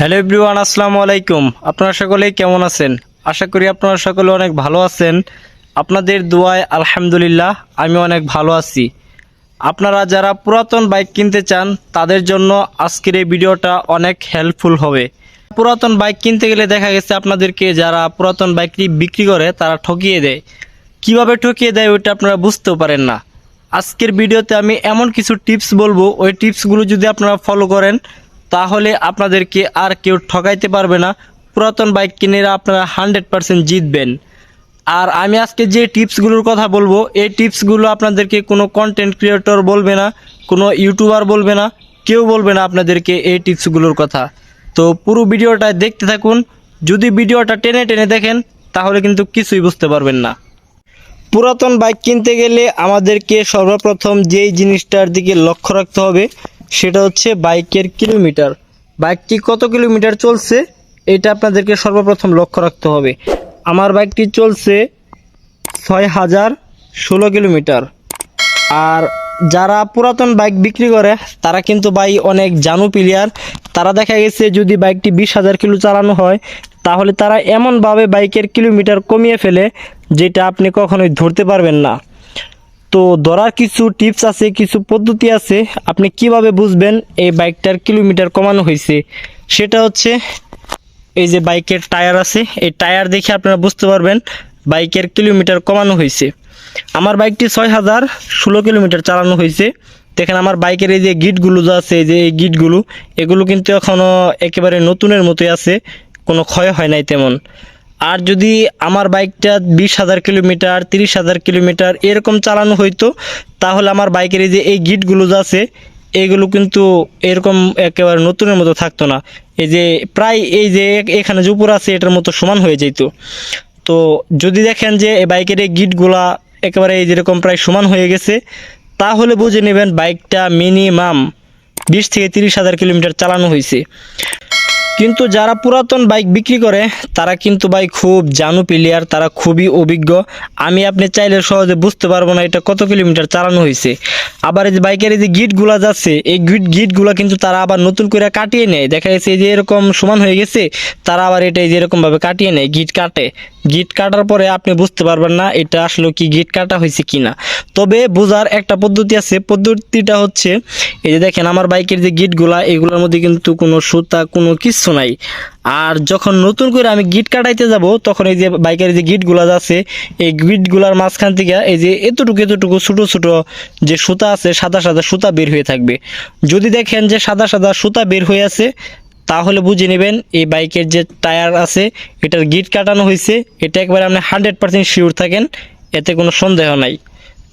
Hello everyone, আসসালামু আলাইকুম। আপনারা সকলেই কেমন আছেন? আশা করি আপনারা সকলে অনেক ভালো আছেন। আপনাদের দোয়ায় আলহামদুলিল্লাহ, আমি অনেক ভালো আছি। আপনারা যারা পুরাতন বাইক কিনতে চান, তাদের জন্য আজকের এই ভিডিওটা অনেক হেল্পফুল হবে। পুরাতন বাইক কিনতে গেলে দেখা গেছে আপনাদেরকে যারা পুরাতন বাইকটি বিক্রি করে, তারা ঠকিয়ে দেয়। কীভাবে ঠকিয়ে দেয় ওইটা আপনারা বুঝতেও পারেন না। আজকের ভিডিওতে আমি এমন কিছু টিপস বলব। ওই টিপসগুলো যদি আপনারা ফলো করেন তাহলে আপনাদেরকে আর কেউ ঠকাইতে পারবে না। পুরাতন বাইক কিনে আপনারা হান্ড্রেড পারসেন্ট জিতবেন। আর আমি আজকে যে টিপসগুলোর কথা বলব, এই টিপসগুলো আপনাদেরকে কোনো কন্টেন্ট ক্রিয়েটর বলবে না, কোনো ইউটিউবার বলবে না, কেউ বলবে না আপনাদেরকে এই টিপসগুলোর কথা। তো পুরো ভিডিওটা দেখতে থাকুন। যদি ভিডিওটা টেনে টেনে দেখেন, তাহলে কিন্তু কিছুই বুঝতে পারবেন না। পুরাতন বাইক কিনতে গেলে আমাদেরকে সর্বপ্রথম যেই জিনিসটার দিকে লক্ষ্য রাখতে হবে সেটা হচ্ছে বাইকের কিলোমিটার। বাইকটি কত কিলোমিটার চলছে? এটা আপনাদেরকে সর্বপ্রথম লক্ষ্য রাখতে হবে। আমার বাইকটি চলছে ছয় হাজার ষোলো কিলোমিটার। আর যারা পুরাতন বাইক বিক্রি করে, তারা কিন্তু ভাই অনেক জানু প্লেয়ার। তারা দেখা গেছে যদি বাইকটি বিশ হাজার কিলো চালানো হয়, তাহলে তারা এমনভাবে বাইকের কিলোমিটার কমিয়ে ফেলে, যেটা আপনি কখনোই ধরতে পারবেন না। তো ধরার কিছু টিপস আছে, কিছু পদ্ধতি আছে। আপনি কীভাবে বুঝবেন এই বাইকটার কিলোমিটার কমানো হয়েছে? সেটা হচ্ছে, এই যে বাইকের টায়ার আছে, এই টায়ার দেখে আপনারা বুঝতে পারবেন বাইকের কিলোমিটার কমানো হয়েছে। আমার বাইকটি ছয় হাজার ষোলো কিলোমিটার চালানো হয়েছে। দেখেন আমার বাইকের এই যে গিটগুলো যা আছে, এই যে এই গিটগুলো, এগুলো কিন্তু এখনও একেবারে নতুনের মতোই আছে, কোনো ক্ষয় হয় নাই তেমন। আর যদি আমার বাইকটা বিশ হাজার কিলোমিটার, তিরিশ হাজার কিলোমিটার এরকম চালানো হইতো, তাহলে আমার বাইকের এই যে এই গিটগুলো আছে এইগুলো কিন্তু এরকম একেবারে নতুনের মতো থাকতো না। এই যে প্রায় এই যে এখানে যে উপর আছে, এটার মতো সমান হয়ে যেত তো যদি দেখেন যে বাইকের এই গিটগুলা একেবারে এই যেরকম প্রায় সমান হয়ে গেছে, তাহলে বুঝে নেবেন বাইকটা মিনিমাম বিশ থেকে তিরিশ হাজার কিলোমিটার চালানো হয়েছে কিন্তু যারা পুরাতন বাইক বিক্রি করে, তারা কিন্তু ভাই খুব জানু প্লেয়ার, তারা খুবই অভিজ্ঞ। আমি আপনি চাইলে সহজে বুঝতে পারব না এটা কত কিলোমিটার চালানো হয়েছে। আবার এই যে বাইকের এই যে গিটগুলা যাচ্ছে, এই গিট, গিটগুলো কিন্তু তারা আবার নতুন করে কাটিয়ে নেয়। দেখা গেছে যে এরকম সমান হয়ে গেছে, তারা আবার এটা এই যে এরকমভাবে কাটিয়ে নেয়, গিট কাটে। গিট কাটার পরে আপনি বুঝতে পারবেন না এটা আসলে কি গিট কাটা হয়েছে কিনা। তবে বোঝার একটা পদ্ধতি আছে। পদ্ধতিটা হচ্ছে, এই যে দেখেন আমার বাইকের যে গিটগুলা, এগুলোর মধ্যে কিন্তু কোনো সুতা, কোনো কিচ্ছু নাই। আর যখন নতুন করে আমি গিট কাটাইতে যাব, তখন এই যে বাইকের যে গিটগুলা আছে, এই গিটগুলার মাঝখান থেকে এই যে এতটুকু এতটুকু ছোটো ছোটো যে সুতা আছে, সাদা সাদা সুতা বের হয়ে থাকবে। যদি দেখেন যে সাদা সাদা সুতা বের হয়ে আছে তাহলে বুঝে নেবেন এই বাইকের যে টায়ার আছে, এটার গিট কাটানো হয়েছে, এটা একবারে আপনি হান্ড্রেড পারসেন্ট শিওর থাকেন, এতে কোনো সন্দেহ নাই।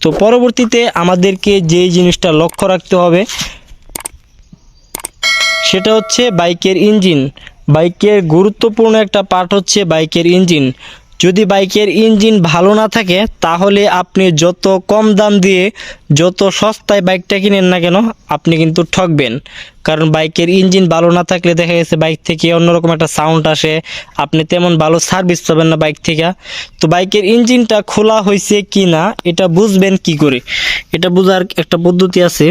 তো পরবর্তীতে আমাদেরকে যে জিনিসটা লক্ষ্য রাখতে হবে, সেটা হচ্ছে বাইকের ইঞ্জিন বাইকের গুরুত্বপূর্ণ একটা পার্ট হচ্ছে বাইকের ইঞ্জিন যদি বাইকের ইঞ্জিন ভালো না থাকে, তাহলে আপনি যত কম দাম দিয়ে যত সস্তায় বাইকটা কিনেন না কেন, আপনি কিন্তু ঠকবেন। কারণ বাইকের ইঞ্জিন ভালো না থাকলে দেখা গেছে বাইক থেকে অন্যরকম একটা সাউন্ড আসে, আপনি তেমন ভালো সার্ভিস পাবেন না বাইক থেকে। তো বাইকের ইঞ্জিনটা খোলা হয়েছে কি না এটা বুঝবেন কি করে? এটা বোঝার একটা পদ্ধতি আছে।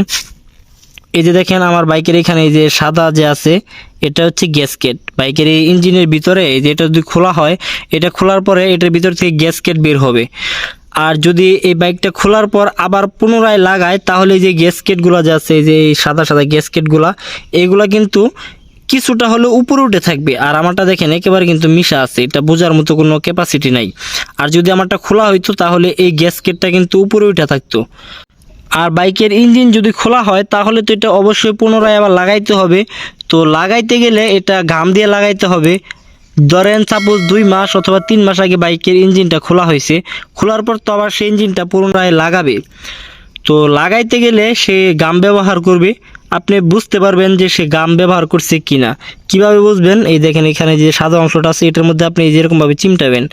এই যে দেখেন আমার বাইকের এখানে এই যে সাদা যে আছে, এটা হচ্ছে গ্যাসকেট বাইকের এই ইঞ্জিনের ভিতরে এই যে এটা যদি খোলা হয়, এটা খোলার পরে এটার ভিতর থেকে গ্যাসকেট বের হবে। আর যদি এই বাইকটা খোলার পর আবার পুনরায় লাগায়, তাহলে এই যে গ্যাসকেটগুলো যে আছে, এই যে এই সাদা সাদা গ্যাসকেটগুলা এইগুলা কিন্তু কিছুটা হলে উপরে উঠে থাকবে। আর আমারটা দেখেন একেবারে কিন্তু মিশা আছে, এটা বোঝার মতো কোনো ক্যাপাসিটি নাই। আর যদি আমারটা খোলা হইতো, তাহলে এই গ্যাসকেটটা কিন্তু উপরে উঠে থাকতো। আর বাইকের ইঞ্জিন যদি খোলা হয়, তাহলে তো এটা অবশ্যই পুনরায় আবার লাগাইতে হবে। তো লাগাইতে গেলে এটা ঘাম দিয়ে লাগাইতে হবে। ধরেন সাপোজ দুই মাস অথবা তিন মাস আগে বাইকের ইঞ্জিনটা খোলা হয়েছে। খোলার পর তো আবার সেই ইঞ্জিনটা পুনরায় লাগাবে। তো লাগাইতে গেলে সে গাম ব্যবহার করবে। আপনি বুঝতে পারবেন যে সে গাম ব্যবহার করছে কিনা। কীভাবে বুঝবেন? এই দেখেন এখানে যে সাদা অংশটা আছে, এটার মধ্যে আপনি যেরকমভাবে চিমটাবেন।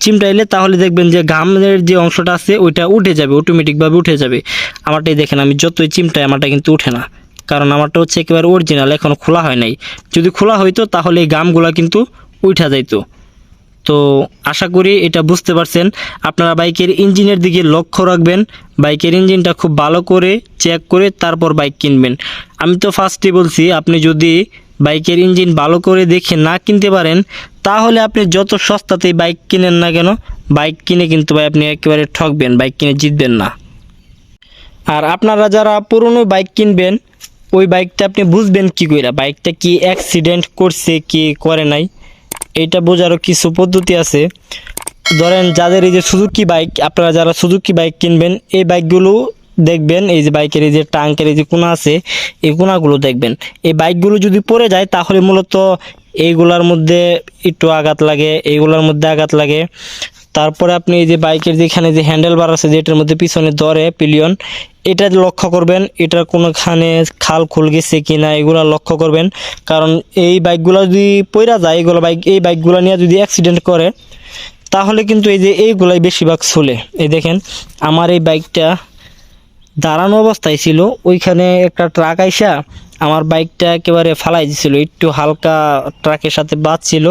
চিমটাইলে তাহলে দেখবেন যে গামের যে অংশটা আছে, ওইটা উঠে যাবে অটোমেটিকভাবে উঠে যাবে। আমারটাই দেখেন, আমি যতই চিমটাই, আমারটা কিন্তু উঠে না। কারণ আমারটা হচ্ছে একেবারে অরিজিনাল এখনও খোলা হয় নাই। যদি খোলা হইতো, তাহলে এই গামগুলা কিন্তু উঠা যাইতো। তো আশা করি এটা বুঝতে পারছেন। আপনারা বাইকের ইঞ্জিনের দিকে লক্ষ্য রাখবেন। বাইকের ইঞ্জিনটা খুব ভালো করে চেক করে তারপর বাইক কিনবেন। আমি তো ফার্স্টে বলছি, আপনি যদি বাইকের ইঞ্জিন ভালো করে দেখে না কিনতে পারেন, তাহলে আপনি যত সস্তাতেই বাইক কিনেন না কেন, বাইক কিনে কিন্তু ভাই আপনি একেবারে ঠকবেন, বাইক কিনে জিতবেন না। আর আপনারা যারা পুরনো বাইক কিনবেন, ওই বাইকটা আপনি বুঝবেন কি করে বাইকটা কি অ্যাক্সিডেন্ট করছে, কি করে নাই? এইটা বোঝারও কিছু পদ্ধতি আছে। ধরেন যাদের এই যে সুজুকি বাইক আপনারা যারা সুজুকি বাইক কিনবেন, এই বাইকগুলো দেখবেন, এই যে বাইকের এই যে টাঙ্কের এই যে কোনা আছে, এই কোনাগুলো দেখবেন। এই বাইকগুলো যদি পড়ে যায়, তাহলে মূলত এইগুলার মধ্যে একটু আঘাত লাগে, এইগুলোর মধ্যে আঘাত লাগে। তারপরে আপনি এই যে বাইকের যেখানে যে হ্যান্ডেল বার আছে, যেটার মধ্যে পিছনে ধরে পিলিয়ন এটা লক্ষ্য করবেন, এটার কোনোখানে খাল খুল গেছে কি না এগুলো লক্ষ্য করবেন। কারণ এই বাইকগুলো যদি পইরা যায়, এগুলো বাইক, এই বাইকগুলো নিয়ে যদি অ্যাক্সিডেন্ট করে, তাহলে কিন্তু এই যে এইগুলাই বেশিরভাগ চলে। এই দেখেন, আমার এই বাইকটা দাঁড়ানো অবস্থায় ছিল, ওইখানে একটা ট্রাক আইসা আমার বাইকটা একেবারে ফালাই দিছিল, একটু হালকা ট্রাকের সাথে বাজছিল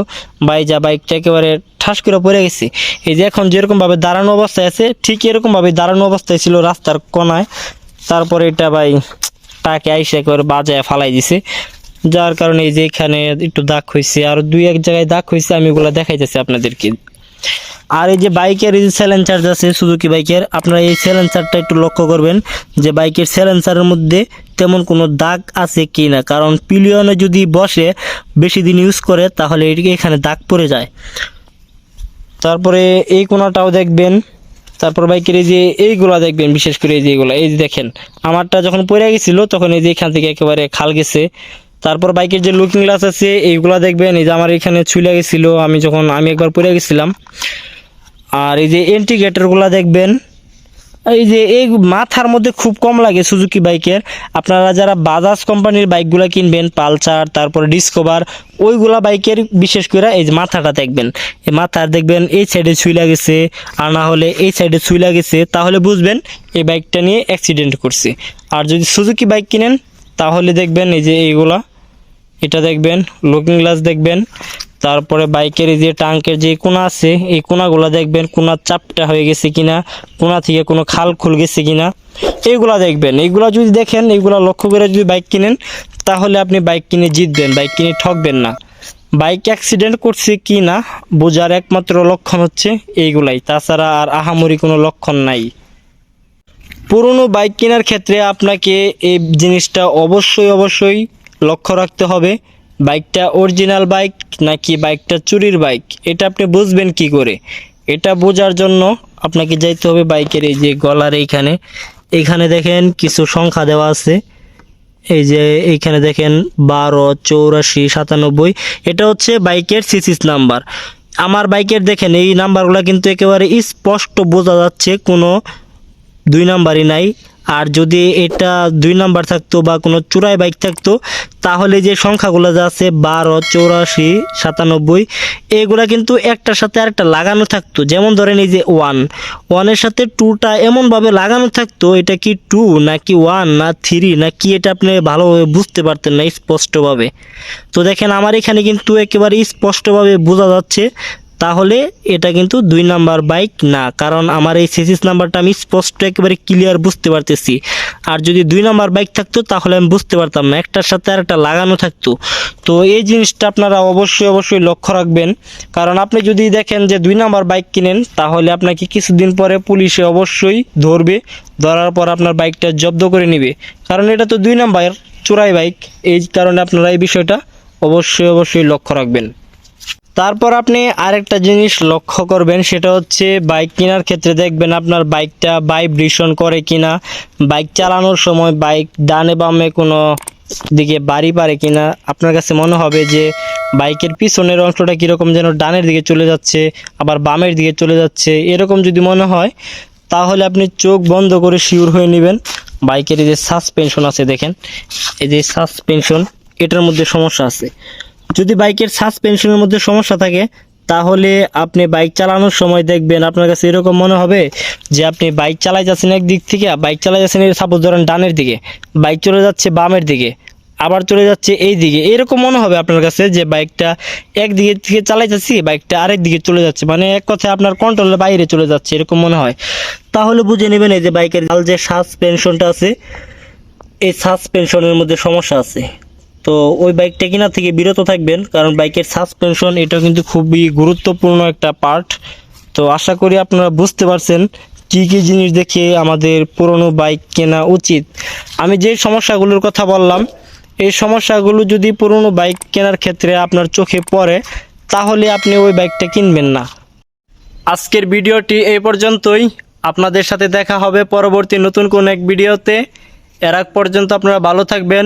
বাইজা বাইকটা একেবারে ঠাস করে পড়ে গেছে। এই যে এখন যেরকমভাবে দাঁড়ানো অবস্থায় আছে, ঠিক এরকমভাবে দাঁড়ানো অবস্থায় ছিল রাস্তার কোনায়। তারপরে এটা ভাই ট্রাকে আইসা একেবারে বাজায় ফালাই দিছে। যার কারণে এই যে এখানে একটু দাগ হয়েছে আর দুই এক জায়গায় দাগ হয়েছে আমি ওগুলো দেখাইতেছি আপনাদেরকে। আর এই যে বাইকের এই যে স্যালেন্সার আছে সুজুকি বাইকের, আপনারা এই স্যালেন্সারটা একটু লক্ষ্য করবেন যে বাইকের স্যালেন্সারের মধ্যে তেমন কোনো দাগ আছে কি না কারণ পিলিয়নে যদি বসে, বেশি দিন ইউজ করে, তাহলে এটিকে এখানে দাগ পড়ে যায়। তারপরে এই কোনাটাও দেখবেন, তারপর বাইকের এই যে এইগুলা দেখবেন, বিশেষ করে এই যে এইগুলা এই যে দেখেন, আমারটা যখন পড়ে গেছিল, তখন এই যে এখান থেকে একেবারে খাল গেছে। তারপর বাইকের যে লুকিং গ্লাস আছে, এইগুলা দেখবেন, এই যে আমার এখানে ছুলে গেছিল, আমি যখন, আমি একবার পড়ে গেছিলাম। আর এই যে ইন্টিগ্রেটরগুলো দেখবেন, এই যে এই মাথার মধ্যে খুব কম লাগে সুজুকি বাইকের। আপনারা যারা বাজাজ কোম্পানির বাইকগুলো কিনবেন পালসার তারপরে ডিসকভার ওইগুলা বাইকের বিশেষ করে এই যে মাথাটা দেখবেন। এই মাথার দেখবেন, এই সাইডে ছুঁই লাগেছে, আর না হলে এই সাইডে ছুঁই লাগেছে, তাহলে বুঝবেন এই বাইকটা নিয়ে অ্যাক্সিডেন্ট করছে। আর যদি সুজুকি বাইক কিনেন, তাহলে দেখবেন এই যে এইগুলা, এটা দেখবেন লুকিং গ্লাস দেখবেন তারপরে বাইকের যে টাঙ্কের যে কোনা আছে, এই কোনাগুলো দেখবেন কোনার চাপটা হয়ে গেছে কিনা, কোনা থেকে কোনো খাল খুল গেছে কিনা, এইগুলা দেখবেন। এইগুলা যদি দেখেন, এইগুলা লক্ষ্য করে যদি বাইক কিনেন, তাহলে আপনি বাইক কিনে জিতবেন, বাইক কিনে ঠকবেন না। বাইক অ্যাক্সিডেন্ট করছে কি না বোঝার একমাত্র লক্ষণ হচ্ছে এইগুলাই। তাছাড়া আর আহামরি কোনো লক্ষণ নাই। পুরনো বাইক কেনার ক্ষেত্রে আপনাকে এই জিনিসটা অবশ্যই অবশ্যই লক্ষ্য রাখতে হবে। বাইকটা অরিজিনাল বাইক নাকি বাইকটা চুরির বাইক? এটা আপনি বুঝবেন কি করে? এটা বোঝার জন্য আপনাকে যাইতে হবে বাইকের এই যে গলার এইখানে। এইখানে দেখেন কিছু সংখ্যা দেওয়া আছে। এই যে এইখানে দেখেন বারো, চৌরাশি, সাতানব্বই। এটা হচ্ছে বাইকের সিসিস নাম্বার আমার বাইকের দেখেন, এই নাম্বারগুলো কিন্তু একেবারে স্পষ্ট বোঝা যাচ্ছে। কোনো দুই নাম্বারই নাই। আর যদি এটা দুই নাম্বার থাকতো বা কোনো চূড়ায় বাইক থাকতো, তাহলে যে সংখ্যাগুলো যা আছে, বারো, চৌরাশি, সাতানব্বই, এগুলা কিন্তু একটার সাথে আরেকটা লাগানো থাকতো। যেমন ধরেন এই যে ওয়ান ওয়ানের সাথে টুটা এমনভাবে লাগানো থাকতো, এটা কি টু নাকি ওয়ান না থ্রি না কি এটা আপনি ভালোভাবে বুঝতে পারতেন না স্পষ্টভাবে? তো দেখেন, আমার এখানে কিন্তু একেবারে স্পষ্টভাবে বোঝা যাচ্ছে তাহলে এটা কিন্তু দুই নাম্বার বাইক না, কারণ আমার এই সিসিস নাম্বারটা আমি স্পষ্ট একেবারে ক্লিয়ার বুঝতে পারতেছি। আর যদি দুই নাম্বার বাইক থাকতো, তাহলে আমি বুঝতে পারতাম না, একটার সাথে আর একটা লাগানো থাকতো। তো এই জিনিসটা আপনারা অবশ্যই অবশ্যই লক্ষ্য রাখবেন। কারণ আপনি যদি দেখেন যে দুই নাম্বার বাইক কিনেন, তাহলে আপনাকে কিছুদিন পরে পুলিশে অবশ্যই ধরবে, ধরার পর আপনার বাইকটা জব্দ করে নেবে। কারণ এটা তো দুই নাম্বার চোরাই বাইক, এই কারণে আপনারা এই বিষয়টা অবশ্যই অবশ্যই লক্ষ্য রাখবেন। তারপর আপনি আরেকটা জিনিস লক্ষ্য করবেন, সেটা হচ্ছে বাইক কেনার ক্ষেত্রে দেখবেন আপনার বাইকটা ভাইব্রেশন করে কিনা, বাইক চালানোর সময় বাইক ডানে বামে কোনো দিকে বাড়ি পারে কিনা, আপনার কাছে মনে হবে যে বাইকের পিছনের অংশটা কীরকম যেন ডানের দিকে চলে যাচ্ছে, আবার বামের দিকে চলে যাচ্ছে, এরকম যদি মনে হয়, তাহলে আপনি চোখ বন্ধ করে শিওর হয়ে নেবেন। বাইকের এই যে সাসপেনশন আছে দেখেন, এই যে সাসপেনশন, এটার মধ্যে সমস্যা আছে। যদি বাইকের সাসপেনশনের মধ্যে সমস্যা থাকে, তাহলে আপনি বাইক চালানোর সময় দেখবেন আপনার কাছে এরকম মনে হবে যে আপনি বাইক চালাই যাচ্ছেন একদিক থেকে, বাইক চালাই যাচ্ছেন সাপোজ ধরেন ডানের দিকে, বাইক চলে যাচ্ছে বামের দিকে, আবার চলে যাচ্ছে এই দিকে, এরকম মনে হবে আপনার কাছে যে বাইকটা একদিকে থেকে চালাই যাচ্ছি, বাইকটা আরেক দিকে চলে যাচ্ছে মানে এক কথায় আপনার কন্ট্রোলের বাইরে চলে যাচ্ছে, এরকম মনে হয়। তাহলে বুঝে নেবেন এই যে বাইকের যে সাসপেনশনটা আছে, এই সাসপেনশনের মধ্যে সমস্যা আছে। তো ওই বাইকটা কেনার থেকে বিরত থাকবেন, কারণ বাইকের সাসপেনশন এটা কিন্তু খুবই গুরুত্বপূর্ণ একটা পার্ট তো আশা করি আপনারা বুঝতে পারছেন কি কি জিনিস দেখে আমাদের পুরনো বাইক কেনা উচিত। আমি যে সমস্যাগুলোর কথা বললাম, এই সমস্যাগুলো যদি পুরনো বাইক কেনার ক্ষেত্রে আপনার চোখে পড়ে, তাহলে আপনি ওই বাইকটা কিনবেন না। আজকের ভিডিওটি এই পর্যন্তই। আপনাদের সাথে দেখা হবে পরবর্তী নতুন কোন এক ভিডিওতে। এর আগ পর্যন্ত আপনারা ভালো থাকবেন।